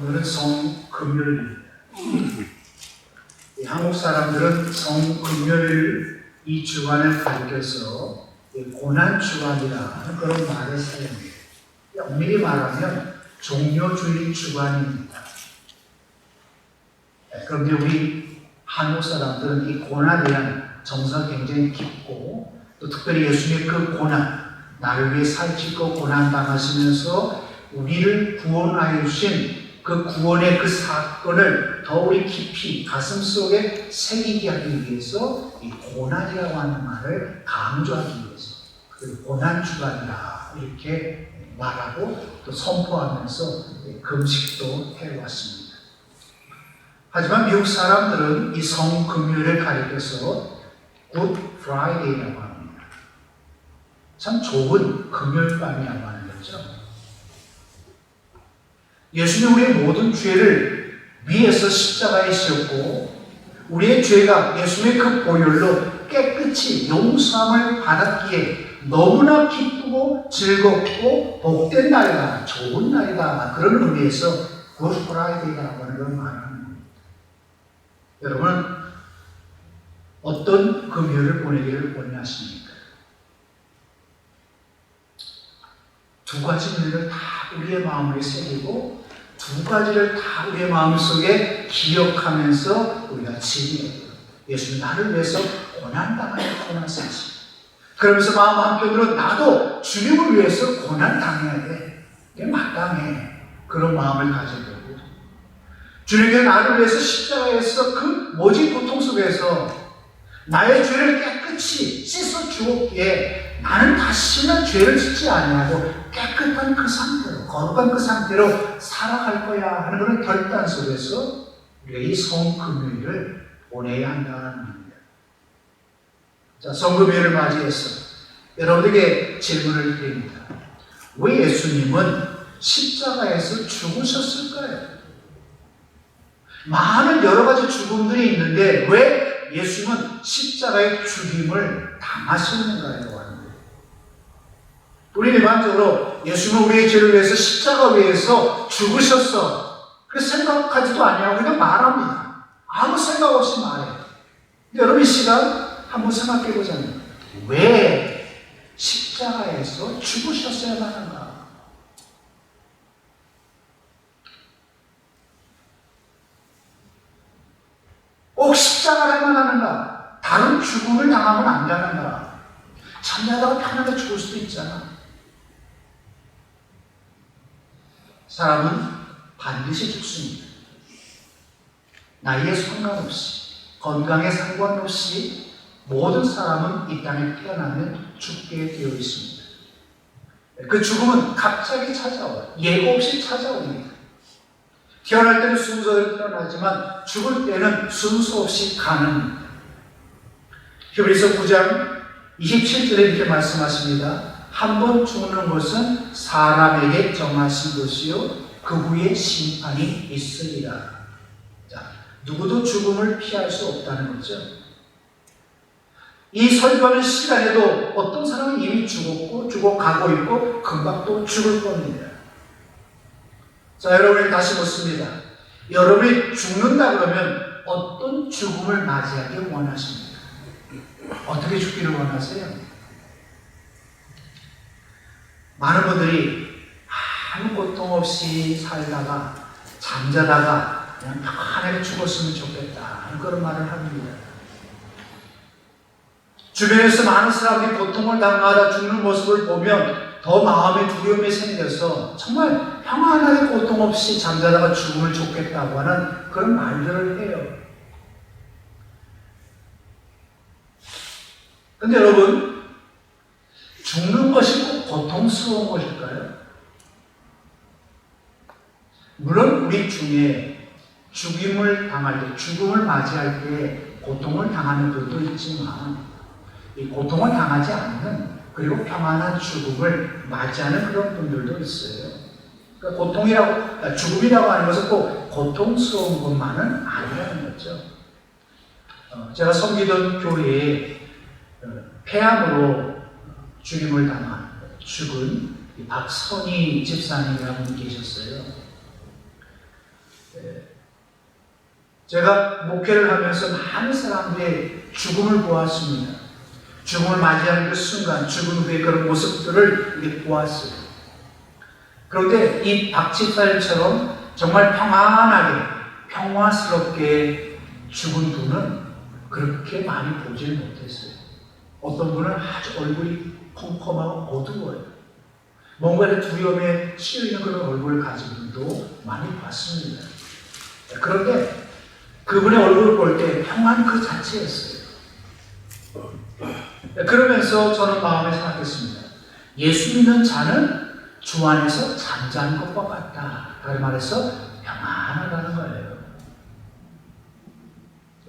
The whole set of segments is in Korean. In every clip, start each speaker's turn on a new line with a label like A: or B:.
A: 오늘은 성금요일입니다. 이 한국 사람들은 성금요일 이 주간을 가리켜서 이 고난 주간이라는 그런 말을 사용해요. 엄밀히 말하면 종료주의 주간입니다. 네, 그런데 우리 한국 사람들은 이 고난이라는 정서가 굉장히 깊고 또 특별히 예수님의 그 고난, 나를 위해 살찌고 고난당하시면서 우리를 구원하여 주신 그 구원의 그 사건을 더 우리 깊이 가슴 속에 새기게 하기 위해서 이 고난이라고 하는 말을 강조하기 위해서 그 고난 주간이라 이렇게 말하고 또 선포하면서 금식도 해왔습니다. 하지만 미국 사람들은 이 성금요일을 가리켜서 굿 프라이데이라고 합니다. 참 좋은 금요일 밤이라고 하는 거죠. 예수님 우리의 모든 죄를 위해서 십자가에 지었고 우리의 죄가 예수님의 그 보혈로 깨끗이 용서함을 받았기에 너무나 기쁘고 즐겁고 복된 날이다, 좋은 날이다 그런 의미에서 굿 프라이데이라고 하는 걸 말합니다. 여러분 어떤 금요일을 보내기를 원하십니까? 두 가지 은혜를 다 우리의 마음에 새기고 두 가지를 다 우리의 마음속에 기억하면서 우리가 지내요. 예수님 나를 위해서 고난당하는 고난사지. 그러면서 마음 한편으로 나도 주님을 위해서 고난당해야 돼. 이게 마땅해. 그런 마음을 되고 주님께 나를 위해서 십자가에서 그 모진 고통 속에서 나의 죄를 깨끗이 씻어 주었기에 나는 다시는 죄를 짓지 아니하고 깨끗한 그 상태로 거룩한 그 상태로 살아갈 거야 하는 그런 결단 속에서 우리가 이 성금요일을 보내야 한다는 겁니다. 자, 성금요일을 맞이해서 여러분에게 질문을 드립니다. 왜 예수님은 십자가에서 죽으셨을까요? 많은 여러 가지 죽음들이 있는데 왜 예수님은 십자가의 죽임을 당하셨는가요? 우리 일반적으로 예수님은 우리의 죄를 위해서 십자가 위에서 죽으셨어. 그래서 생각하지도 아니하고 그냥 말합니다. 아무 생각 없이 말해요. 여러분 이 시간 한번 생각해 보자면 왜 십자가에서 죽으셨어야 하는가? 꼭 십자가를만 하는가? 다른 죽음을 당하면 안 되는가? 참여하다가 편하게 죽을 수도 있잖아. 사람은 반드시 죽습니다. 나이에 상관없이, 건강에 상관없이 모든 사람은 이 땅에 태어나면 죽게 되어 있습니다. 그 죽음은 갑자기 찾아와요. 예고 없이 찾아옵니다. 태어날 때는 순서대로 태어나지만 죽을 때는 순서 없이 가는 히브리서 9장 27절에 이렇게 말씀하십니다. 한 번 죽는 것은 사람에게 정하신 것이요 그 후에 심판이 있으리라. 자, 누구도 죽음을 피할 수 없다는 거죠. 이 설교하는 시간에도 어떤 사람은 이미 죽었고 죽어가고 있고 금방 또 죽을 겁니다. 자, 여러분이 다시 묻습니다. 여러분이 죽는다 그러면 어떤 죽음을 맞이하길 원하십니까? 어떻게 죽기를 원하세요? 많은 분들이 아무 고통 없이 살다가 잠자다가 그냥 편하게 죽었으면 좋겠다 하는 그런 말을 합니다. 주변에서 많은 사람들이 고통을 당하다 죽는 모습을 보면 더 마음에 두려움이 생겨서 정말 평안하게 고통 없이 잠자다가 죽음을 좋겠다고 하는 그런 말들을 해요. 근데 여러분, 죽는 것이 꼭 고통스러운 것일까요? 물론 우리 중에 죽임을 당할 때, 죽음을 맞이할 때 고통을 당하는 분도 있지만, 이 고통을 당하지 않는 그리고 평안한 죽음을 맞이하는 그런 분들도 있어요. 그러니까 고통이라고, 죽음이라고 하는 것은 꼭 고통스러운 것만은 아니라는 거죠. 어, 제가 섬기던 교회에 폐암으로 죽임을 당한 죽은 박선희 집사님이라는 분이 계셨어요. 예. 제가 목회를 하면서 많은 사람들의 죽음을 보았습니다. 죽음을 맞이하는 그 순간, 죽음 후의 그런 모습들을 보았어요. 그런데 이 박집사님처럼 정말 평안하게, 평화스럽게 죽은 분은 그렇게 많이 보질 못했어요. 어떤 분은 아주 얼굴이 컴컴하고 어두워요. 뭔가 두려움에 치여있는 그런 얼굴을 가진 분도 많이 봤습니다. 그런데 그분의 얼굴을 볼 때 평안 그 자체였어요. 그러면서 저는 마음에 생각했습니다. 예수 믿는 자는 주 안에서 잠자는 것과 같다. 다른 말해서 평안하다는 거예요.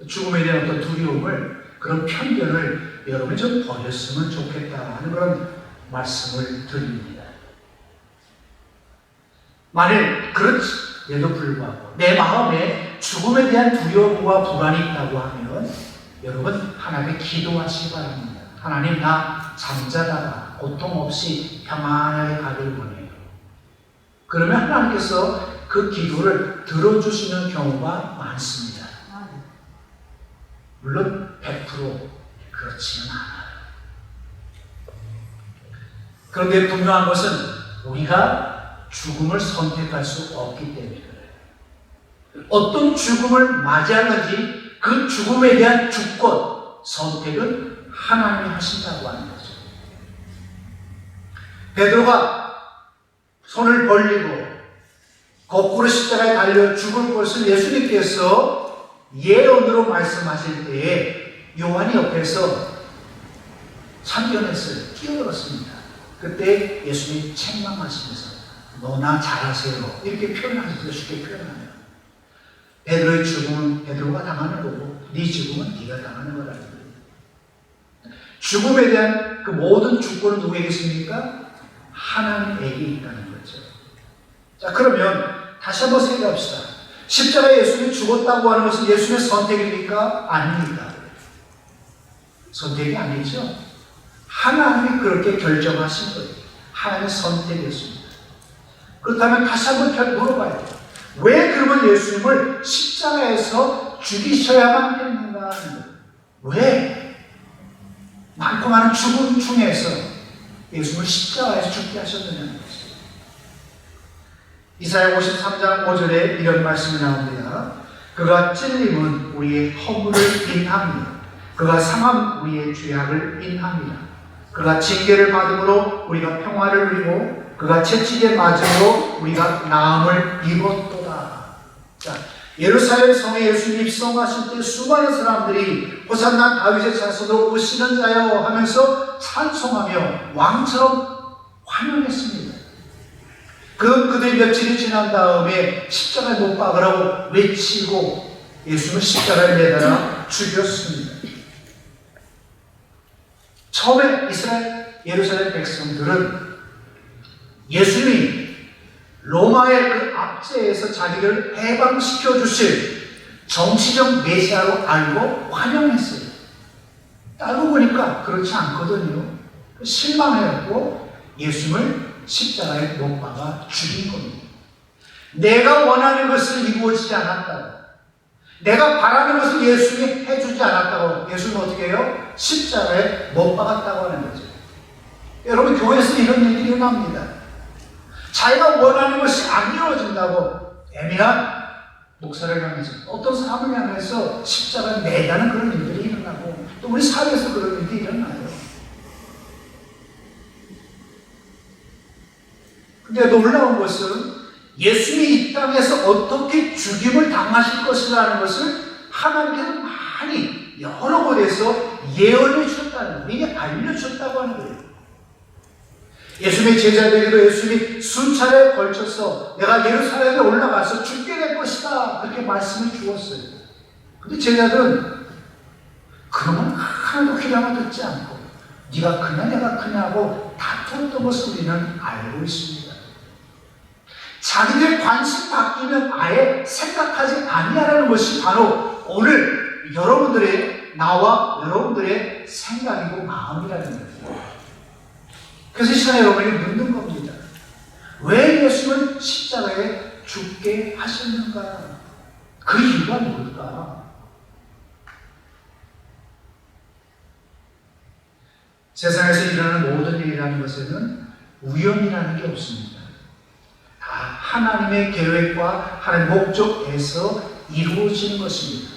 A: 죽음에 대한 어떤 두려움을 그런 편견을 여러분이 좀 버렸으면 좋겠다 하는 그런 말씀을 드립니다. 만일 그렇지에도 불구하고 내 마음에 죽음에 대한 두려움과 불안이 있다고 하면 여러분 하나님께 기도하시기 바랍니다. 하나님 나 잠자다가 고통 없이 평안하게 가길 원해요. 그러면 하나님께서 그 기도를 들어주시는 경우가 많습니다. 물론 100% 그렇지는 않아요. 그런데 분명한 것은 우리가 죽음을 선택할 수 없기 때문에 그래요. 어떤 죽음을 맞이하는지 그 죽음에 대한 주권, 선택은 하나님이 하신다고 하는 거죠. 베드로가 손을 벌리고 거꾸로 십자가에 달려 죽을 것을 예수님께서 예언으로 말씀하실 때에 요한이 옆에서 참견했어요. 끼어들었습니다. 그때 예수님이 책망하시면서 너나 잘하세요. 이렇게 표현하셨어요. 쉽게 표현하면. 베드로의 죽음은 베드로가 당하는 거고 네 죽음은 네가 당하는 거라는 거예요. 죽음에 대한 그 모든 주권은 누구에게 있습니까? 하나님에게 있다는 거죠. 자 그러면 다시 한번 생각합시다. 십자가에 예수님이 죽었다고 하는 것은 예수님의 선택입니까? 아닙니다. 선택이 아니죠. 하나님이 그렇게 결정하신 거예요. 하나님의 선택이었습니다. 그렇다면 다시 한번 물어봐야 돼요. 왜 그러면 예수님을 십자가에서 죽이셔야만 했는가. 왜? 많고 많은 죽음 중에서 예수님을 십자가에서 죽게 하셨느냐는 거죠. 이사야 53장 5절에 이런 말씀이 나옵니다. 그가 찔림은 우리의 허물을 인합니다. 그가 상함 우리의 죄악을 인합니다. 그가 징계를 받음으로 우리가 평화를 누리고 그가 채찍에 맞음으로 우리가 나음을 입었도다. 자, 예루살렘 성에 예수님 입성하실 때 수많은 사람들이 호산나 다윗의 자손으로 오시는 자여 하면서 찬송하며 왕처럼 환영했습니다. 그 그들 며칠이 지난 다음에 십자가에 못 박으라고 외치고 예수는 십자가에 매달아 죽였습니다. 처음에 이스라엘 예루살렘 백성들은 예수님이 로마의 그 압제에서 자기를 해방시켜 주실 정치적 메시아로 알고 환영했어요. 따로 보니까 그렇지 않거든요. 실망했고 예수님을 십자가에 못 박아 죽인 겁니다. 내가 원하는 것을 이루어지지 않았다고. 내가 바라는 것을 예수님이 해주지 않았다고. 예수님은 어떻게 해요? 십자가에 못 박았다고 하는 거죠. 여러분, 교회에서 이런 일이 일어납니다. 자기가 원하는 것이 안 이루어진다고 애매한 목사를 향해서 어떤 사람을 향해서 십자가를 매다는 그런 일들이 일어나고 또 우리 사회에서 그런 일들이 일어나요. 근데 놀라운 것은 예수님이 이 땅에서 어떻게 죽임을 당하실 것이라는 것을 하나님께서 많이 여러 곳에서 예언해 주셨다는 거예요. 이게 알려주셨다고 하는 거예요. 예수님의 제자들에게도 예수님이 수차례 걸쳐서 내가 예루살렘에 올라가서 죽게 될 것이다. 그렇게 말씀을 주었어요. 근데 제자들은 그러면 하나도 귀담아 듣지 않고 네가 크냐 내가 크냐고 다투었던 것을 우리는 알고 있습니다. 자기들 관심 바뀌면 아예 생각하지 아니하라는 것이 바로 오늘 여러분들의 나와 여러분들의 생각이고 마음이라는 거예요. 그래서 이 시간에 여러분이 묻는 겁니다. 왜 예수는 십자가에 죽게 하셨는가? 그 이유가 뭘까? 세상에서 일어나는 모든 일이라는 것에는 우연이라는 게 없습니다. 다 하나님의 계획과 하나님의 목적에서 이루어지는 것입니다.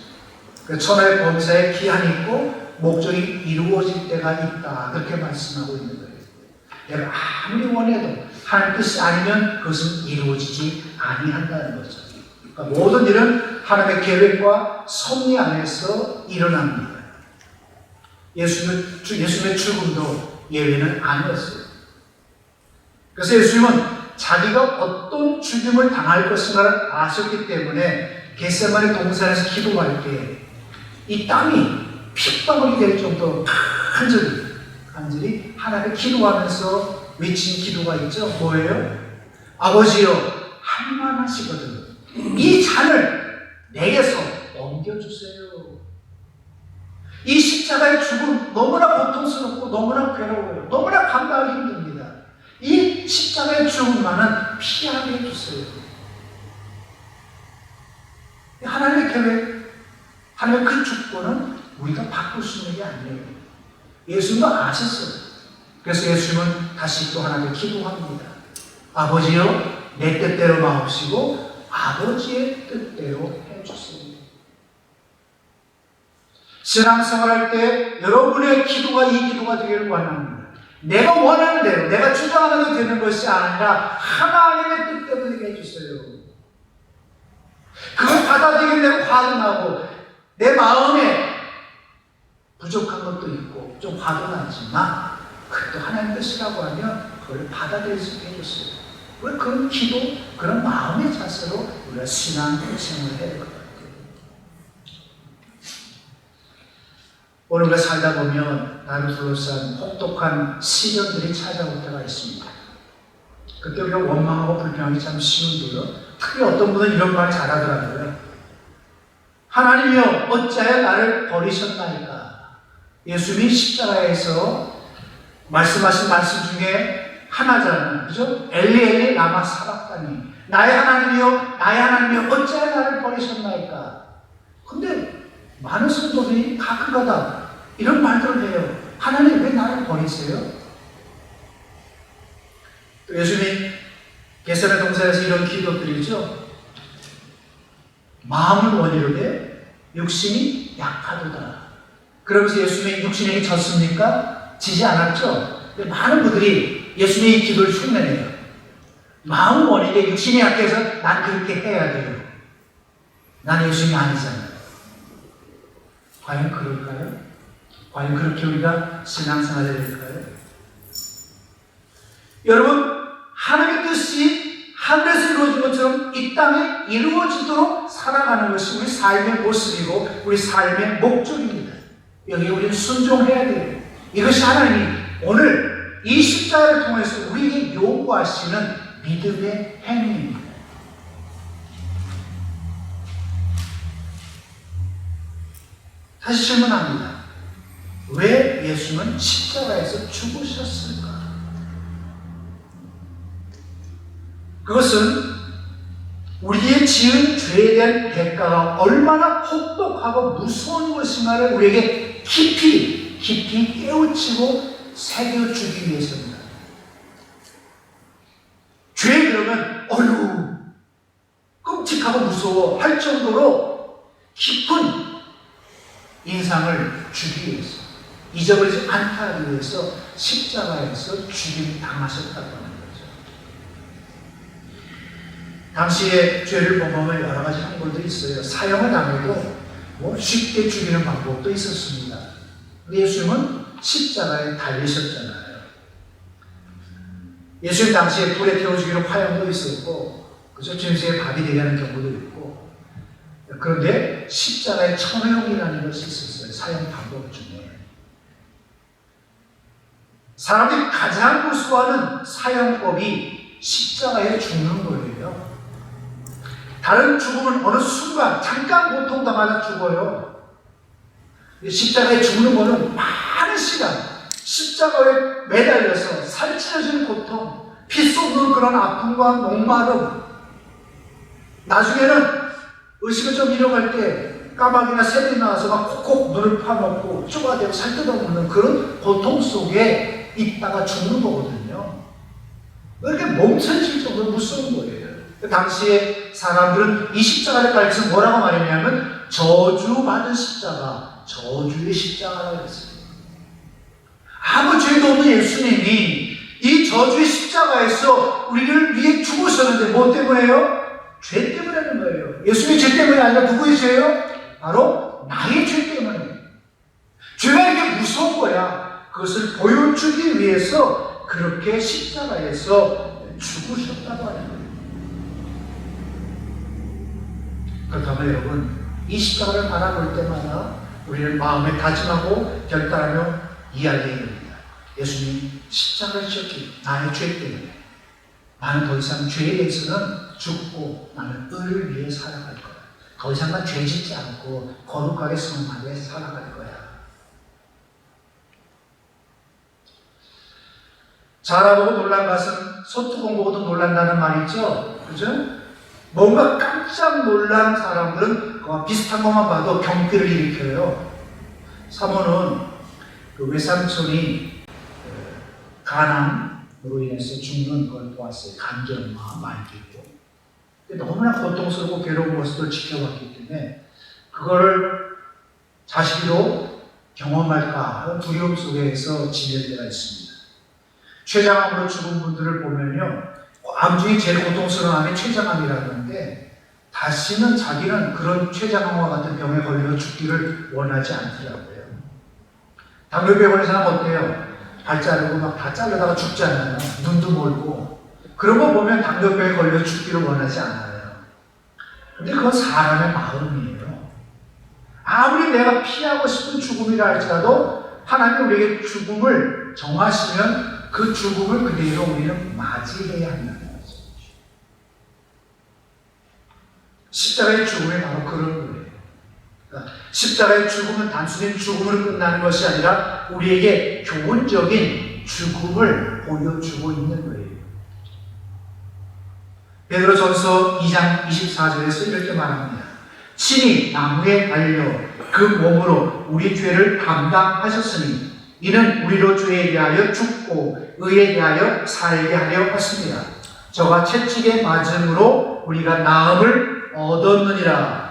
A: 그 천하의 범사에 기한이 있고 목적이 이루어질 때가 있다. 그렇게 말씀하고 있는 거예요. 아무리 원해도 하나님 뜻이 아니면 그것은 이루어지지 아니한다는 거죠. 그러니까 모든 일은 하나님의 계획과 섭리 안에서 일어납니다. 예수님의, 예수님의 죽음도 예외는 아니었어요. 그래서 예수님은 자기가 어떤 죽임을 당할 것인가를 아셨기 때문에 겟세마네 동산에서 기도할 때 이 땅이 핏방울이 될 정도로 간절히 간절히 하나님께 기도하면서 외친 기도가 있죠. 뭐예요? 아버지여 할만 하시거든. 이 잔을 내게서 옮겨주세요. 이 십자가의 죽음 너무나 고통스럽고 너무나 괴로워요. 너무나 감당하기 힘듭니다. 이 십자가의 죽음만은 피하게 해주세요. 하나님의 계획, 하나님의 그 주권은 우리가 바꿀 수 있는 게 아니에요. 예수님도 아셨어요. 그래서 예수님은 다시 또 하나님께 기도합니다. 아버지여, 내 뜻대로 마옵시고 아버지의 뜻대로 해주세요. 신앙생활 할 때 여러분의 기도가 이 기도가 되기를 원합니다. 내가 원하는 대로, 내가 주장하는 되는 것이 아니라 하나님의 뜻대로 되게 해주세요. 그걸 받아들이게 되면 화도 나고 내 마음에 부족한 것도 있고 좀 화도 나지만 그것도 하나님 뜻이라고 하면 그걸 받아들일 수 있게 해줬어요. 왜 그런 기도, 그런 마음의 자세로 우리가 신앙 생활을 해야 될것 같아요. 오늘 우리가 살다 보면 나를 둘러싼 혹독한 시련들이 찾아올 때가 있습니다. 그때 우리가 원망하고 불평하기 참 쉬운데요. 특히 어떤 분은 이런 말 잘하더라고요. 하나님이여 어찌하여 나를 버리셨나이까? 예수님이 십자가에서 말씀하신 말씀 중에 하나잖아요. 그죠? 엘리 엘리 라마 사박다니 나의 하나님이여 나의 하나님이여 어찌하여 나를 버리셨나이까? 근데 많은 성도들이 가끔가다 이런 말들을 해요. 하나님 왜 나를 버리세요? 또 예수님 게세의 동산에서 이런 기도 드리죠. 마음을 원이로되 육신이 약하도다. 그러면서 예수님의 육신에게 졌습니까? 지지 않았죠. 많은 분들이 예수님의 기도를 흉내내요. 마음 원인데 육신이 약해서 난 그렇게 해야 돼요. 난 예수님이 아니잖아요. 과연 그럴까요? 과연 그렇게 우리가 신앙생활을 될까요? 여러분, 하나님의 뜻이 하늘에서 이루어진 것처럼 이 땅에 이루어지도록 살아가는 것이 우리 삶의 모습이고 우리 삶의 목적입니다. 여기 우리는 순종해야 돼요. 이것이 하나님이 오늘 이 십자가를 통해서 우리에게 요구하시는 믿음의 행위입니다. 다시 질문합니다. 왜 예수는 십자가에서 죽으셨을까? 그것은 우리의 지은 죄에 대한 대가가 얼마나 혹독하고 무서운 것인가를 우리에게 깊이, 깊이 깨우치고 새겨주기 위해서입니다. 죄 그러면, 어휴, 끔찍하고 무서워 할 정도로 깊은 인상을 주기 위해서, 잊어버리지 않게 하기 위해서 십자가에서 죽임 당하셨다고 합니다. 당시에 죄를 범하면 여러 가지 방법도 있어요. 사형을 당해도 뭐 쉽게 죽이는 방법도 있었습니다. 예수님은 십자가에 달리셨잖아요. 예수님 당시에 불에 태워주기로 화형도 있었고, 그죠? 짐승의 밥이 되게 하는 경우도 있고, 그런데 십자가에 천형이라는 것이 있었어요. 사형 방법 중에. 사람들이 가장 무서워하는 사형법이 십자가에 죽는 거예요. 다른 죽음은 어느 순간 잠깐 고통당하다 죽어요. 십자가에 죽는 거는 많은 시간 십자가에 매달려서 살찌려지는 고통, 피 쏟는 그런 아픔과 목마름 나중에는 의식을 좀 잃어갈 때 까마귀나 새들이 나와서 막 콕콕 눈을 파먹고 쪼가대고 살 뜯어먹는 그런 고통 속에 있다가 죽는 거거든요. 이렇게 멈춰질 정도로 무서운 거예요. 그 당시에 사람들은 이 십자가를 가리켜서 뭐라고 말했냐면 저주받은 십자가, 저주의 십자가라고 했어요. 아무 죄도 없는 예수님이 이 저주의 십자가에서 우리를 위해 죽으셨는데 뭐 때문에요? 죄 때문에는 거예요. 예수님의 죄 때문이 아니라 누구의 죄예요? 바로 나의 죄 때문에. 죄가 이렇게 무서운 거야. 그것을 보여주기 위해서 그렇게 십자가에서 죽으셨다고 하는 거예요. 그렇다면 여러분, 이 십자가를 바라볼 때마다 우리는 마음에 다짐하고 결단하며 이야기해야 됩니다. 예수님 십자가를 지었기 나의 죄 때문에 나는 더 이상 죄에 대해서는 죽고 나는 의를 위해 살아갈 거야. 더 이상 난죄 짓지 않고 거룩하게 성하게 살아갈 거야. 자라보고 놀란 것은 소뚜껑 보고도 놀란다는 말이 있죠? 그죠? 뭔가 깜짝 놀란 사람들은 그와 비슷한 것만 봐도 경기를 일으켜요. 사모는 그 외삼촌이 어, 간암으로 인해서 죽는 걸 보았어요. 간절마 말기고. 너무나 고통스럽고 괴로운 모습을 지켜봤기 때문에 그거를 자식으로 경험할까 하는 두려움 속에서 지낼 때가 있습니다. 췌장암으로 죽은 분들을 보면요. 암 중에 제일 고통스러운 암이 췌장암이라는데 다시는 자기는 그런 췌장암과 같은 병에 걸려 죽기를 원하지 않더라고요. 당뇨병원에 사람 어때요? 발 자르고 막다 잘라다가 죽잖아요. 눈도 멀고. 그런 거 보면 당뇨병에 걸려 죽기를 원하지 않아요. 근데 그건 사람의 마음이에요. 아무리 내가 피하고 싶은 죽음이라 할지라도 하나님 우리에게 죽음을 정하시면 그 죽음을 그대로 우리는 맞이해야 한다는 거죠. 십자가의 죽음이 바로 그런 거예요. 그러니까 십자가의 죽음은 단순히 죽음으로 끝나는 것이 아니라 우리에게 교훈적인 죽음을 보여주고 있는 거예요. 베드로전서 2장 24절에서 이렇게 말합니다. 친히 나무에 달려 그 몸으로 우리 죄를 감당하셨으니 이는 우리로 죄에 대하여 죽고 의에 대하여 살게 하려 하십니다. 저가 채찍에 맞음으로 우리가 나음을 얻었느니라.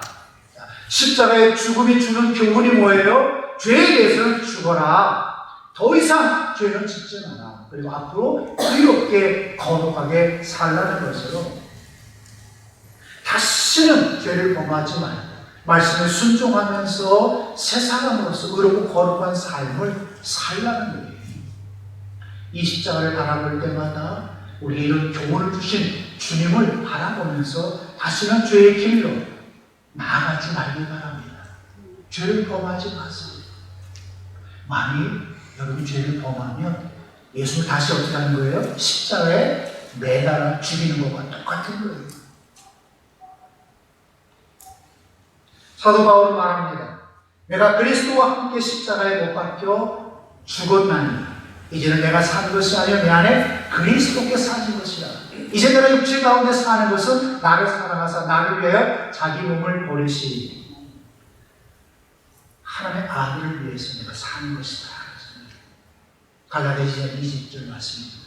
A: 십자가의 죽음이 주는 교훈이 뭐예요? 죄에 대해서는 죽어라. 더 이상 죄는 짓지 마라. 그리고 앞으로 의롭게 거룩하게 살라는 것으로 다시는 죄를 범하지 말고 말씀에 순종하면서 새 사람으로서 의롭고 거룩한 삶을 살라는 거예요. 이 십자가를 바라볼 때마다 우리 이런 교훈을 주신 주님을 바라보면서 다시는 죄의 길로 나아가지 말기 바랍니다. 죄를 범하지 마세요. 만일 여러분이 죄를 범하면 예수를 다시 어떻게 하는 거예요? 십자가에 매달아 죽이는 것과 똑같은 거예요. 사도 바울은 말합니다. 내가 그리스도와 함께 십자가에 못 박혀 죽었나니 이제는 내가 사는 것이 아니라 내 안에 그리스도께 사는 것이라. 이제 내가 육체 가운데 사는 것은 나를 사랑하사 나를 위하여 자기 몸을 버리시 하나님의 아들을 위해서 내가 사는 것이다. 갈라디아 20절 말씀입니다.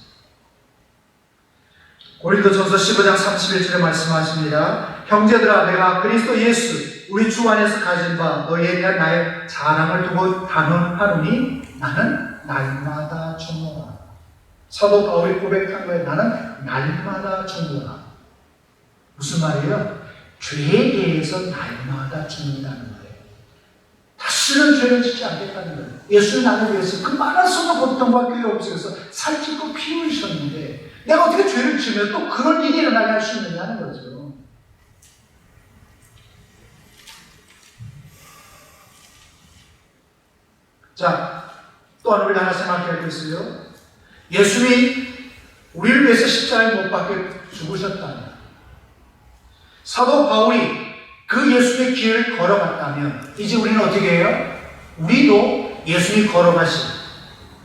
A: 고린도전서 15장 31절에 말씀하십니다. 형제들아 내가 그리스도 예수 우리 주 안에서 가진 바 너희에 대한 나의 자랑을 두고 단언하노니 나는 날마다 죽노라. 사도 바울이 고백한 거에 나는 날마다 죽노라. 무슨 말이에요? 죄에 대해서 날마다 죽는다는 거예요. 다시는 죄를 짓지 않겠다는 거예요. 예수는 나를 위해서 그 많은 수고 고통과 괴로움 속에서 살찌고 피 흘리셨는데 내가 어떻게 죄를 지으면 또 그런 일이 일어나게 할 수 있느냐는 거죠. 자, 또 하나 우리 하나 생각해야 할 것은요. 예수님이 우리를 위해서 십자가에 못 박혀 죽으셨다면 사도 바울이 그 예수의 길을 걸어갔다면 이제 우리는 어떻게 해요? 우리도 예수님이 걸어가신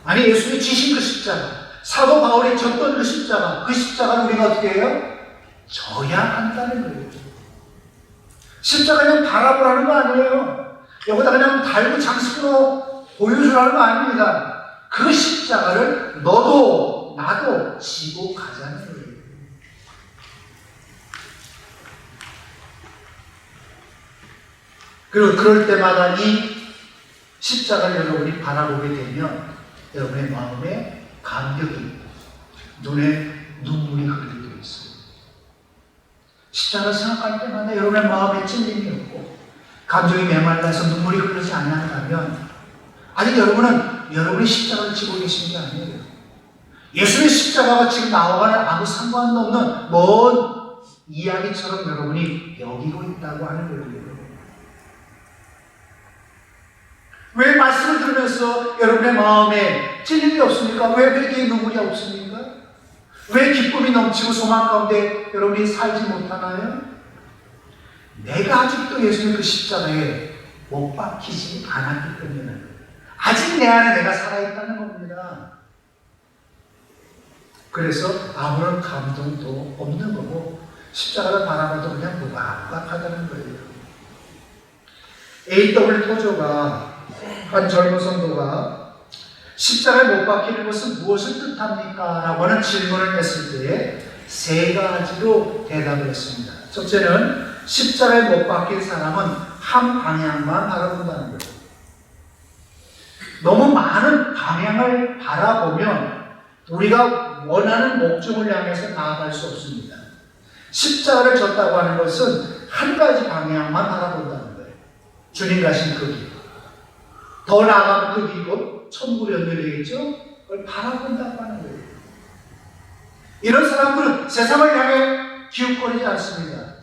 A: 아니 예수님이 지신 그 십자가 사도 바울이 졌던 그 십자가 그 십자가를 우리가 어떻게 해요? 져야 한다는 거예요. 십자가 그냥 바라보라는 거 아니에요. 여기다 그냥 달고 장식으로 보여주라는 거 아닙니다. 그 십자가를 너도 나도 지고 가자는 거예요. 그리고 그럴 때마다 이 십자가를 여러분이 바라보게 되면 여러분의 마음에 감격이 눈에 눈물이 흐르게 되어 있어요. 십자가 생각할 때마다 여러분의 마음에 찔림이 없고 감정이 메말라서 눈물이 흐르지 않는다면 아직 여러분은 여러분의 십자가를 지고 계신 게 아니에요. 예수의 십자가가 지금 나와가는 아무 상관도 없는 먼 이야기처럼 여러분이 여기고 있다고 하는 거예요. 왜 말씀을 들으면서 여러분의 마음에 찔림이 없습니까? 왜 그렇게 눈물이 없습니까? 왜 기쁨이 넘치고 소망 가운데 여러분이 살지 못하나요? 내가 아직도 예수님 그 십자가에 못 박히지 않았기 때문에 내 안에 내가 살아있다는 겁니다. 그래서 아무런 감동도 없는 거고 십자가를 바라봐도 그냥 무감각하다는 거예요. A.W. 토조가 한 젊은 성도가 십자가에 못 박히는 것은 무엇을 뜻합니까? 라고 하는 질문을 했을 때에 세 가지로 대답을 했습니다. 첫째는 십자가에 못 박힌 사람은 한 방향만 바라본다는 거예요. 너무 많은 방향을 바라보면 우리가 원하는 목적을 향해서 나아갈 수 없습니다. 십자가를 졌다고 하는 것은 한 가지 방향만 바라본다는 거예요. 주님 가신 그 길. 더 나아가면 그 길곧 천국이 연결되겠죠? 그걸 바라본다고 하는 거예요. 이런 사람들은 세상을 향해 기웃거리지 않습니다.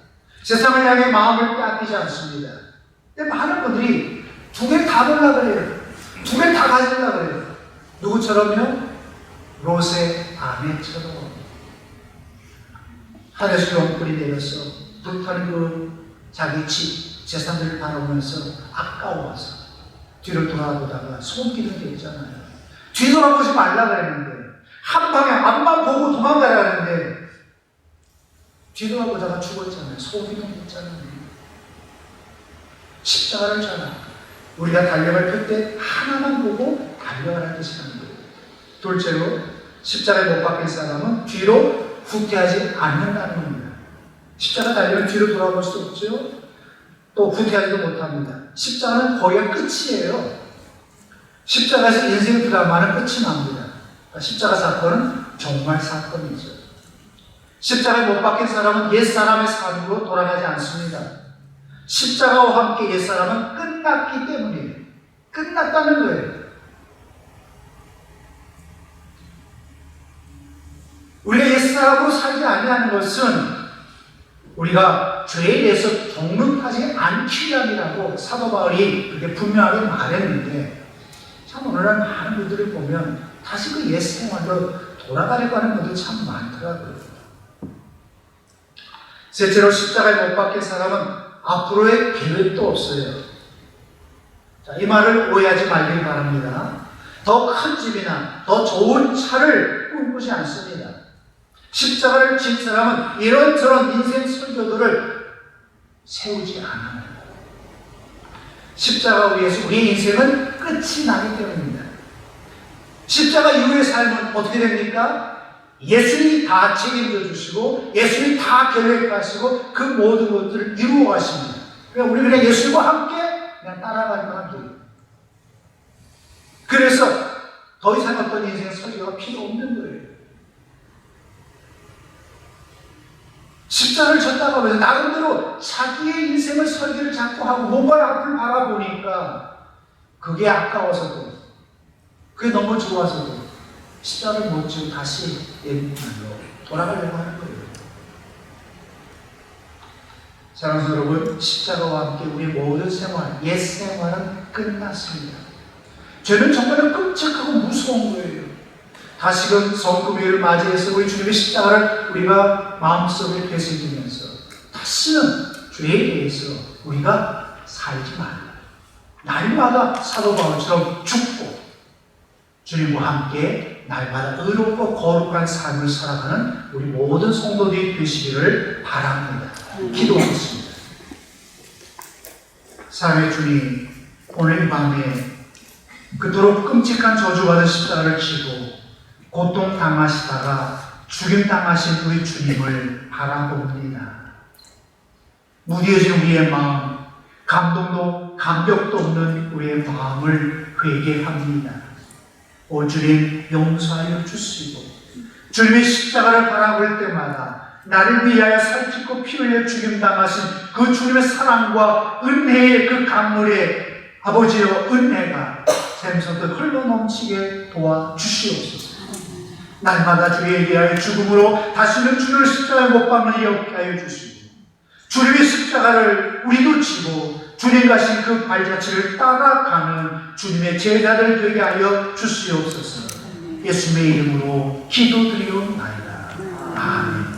A: 세상을 향해 마음을 빼앗기지 않습니다. 근데 많은 분들이 두 개다 보려고 그래요. 두 개 다 가지려고 그래요. 누구처럼요? 롯의 아내처럼. 하늘에서 용불이 내려서 불타는 그 자기 집, 재산들을 바라보면서 아까워서 뒤를 돌아보다가 손길을 댔잖아요. 뒤돌아보지 말라 그랬는데 한 방에 앞만 보고 도망가라 그랬는데 뒤돌아보다가 죽었잖아요. 소기도 됐잖아요. 십자가를 잖아. 우리가 달려갈 펼때 하나만 보고 달려가라는 뜻이라는 거예요. 둘째로 십자가에 못 박힌 사람은 뒤로 후퇴하지 않는다는 겁니다. 십자가 달리면 뒤로 돌아볼 수 없죠. 또 후퇴하지도 못합니다. 십자가는 거기가 끝이에요. 십자가에서 인생 드라마는 끝이 납니다. 십자가 사건은 정말 사건이죠. 십자가에 못 박힌 사람은 옛 사람의 삶으로 돌아가지 않습니다. 십자가와 함께 옛사람은 끝났기 때문이에요. 끝났다는 거예요. 우리가 옛사람으로 살지 아니하는 것은 우리가 죄에 대해서 종룩하지 않기량이라고 사도 바울이 그렇게 분명하게 말했는데 참 오늘날 많은 분들을 보면 다시 그 옛 생활로 돌아가려고 하는 분들 참 많더라고요. 셋째로 십자가에 못 박힌 사람은 앞으로의 계획도 없어요. 자, 이 말을 오해하지 말길 바랍니다. 더 큰 집이나 더 좋은 차를 꿈꾸지 않습니다. 십자가를 진 사람은 이런저런 인생 설교들을 세우지 않아요. 십자가 위에서 우리의 인생은 끝이 나기 때문입니다. 십자가 이후의 삶은 어떻게 됩니까? 예수님이 다 책임져 주시고 예수님이 다 계획하시고 그 모든 것들을 이루어 가십니다. 그러니까 우리 그냥 예수님과 함께 그냥 따라가기만 합니다. 그래서 더 이상 어떤 인생 설교가 필요 없는 거예요. 십자를 졌다고 하면서 나름대로 자기의 인생을 설계를 자꾸 하고 뭔가 앞을 바라보니까 그게 아까워서도 그게 너무 좋아서도 십자를 못 지고 다시 옛날로 돌아가려고 하는 거예요. 사랑하는 여러분, 십자가와 함께 우리 모든 생활, 옛 생활은 끝났습니다. 죄는 정말 끔찍하고 무서운 거예요. 다시금 성금요일을 맞이해서 우리 주님의 십자가를 우리가 마음속에 되새기면서 다시는 죄에 대해서 우리가 살지 말라. 날마다 사도 바울처럼 죽고 주님과 함께 날마다 의롭고 거룩한 삶을 살아가는 우리 모든 성도들이 되시기를 바랍니다. 기도하겠습니다. 사랑의 주님, 오늘 이 밤에 그토록 끔찍한 저주받은 십자가를 지고 고통 당하시다가 죽임 당하신 우리 주님을 바라봅니다. 무뎌진 우리의 마음, 감동도 감격도 없는 우리의 마음을 회개합니다. 오 주님 용서하여 주시고 주님의 십자가를 바라볼 때마다 나를 위하여 살찌고 피 흘려 죽임 당하신 그 주님의 사랑과 은혜의 그 강물에 아버지여 은혜가 샘솟듯 흘러 넘치게 도와 주시옵소서. 날마다 주의 위하여 죽음으로 다시는 주를 십자가에 못 박는 이없게 하여 주시고 주님의 십자가를 우리도 지고 주님 가신 그 발자취를 따라가는 주님의 제자들 되게 하여 주시옵소서. 예수님의 이름으로 기도드리옵나이다. 아멘.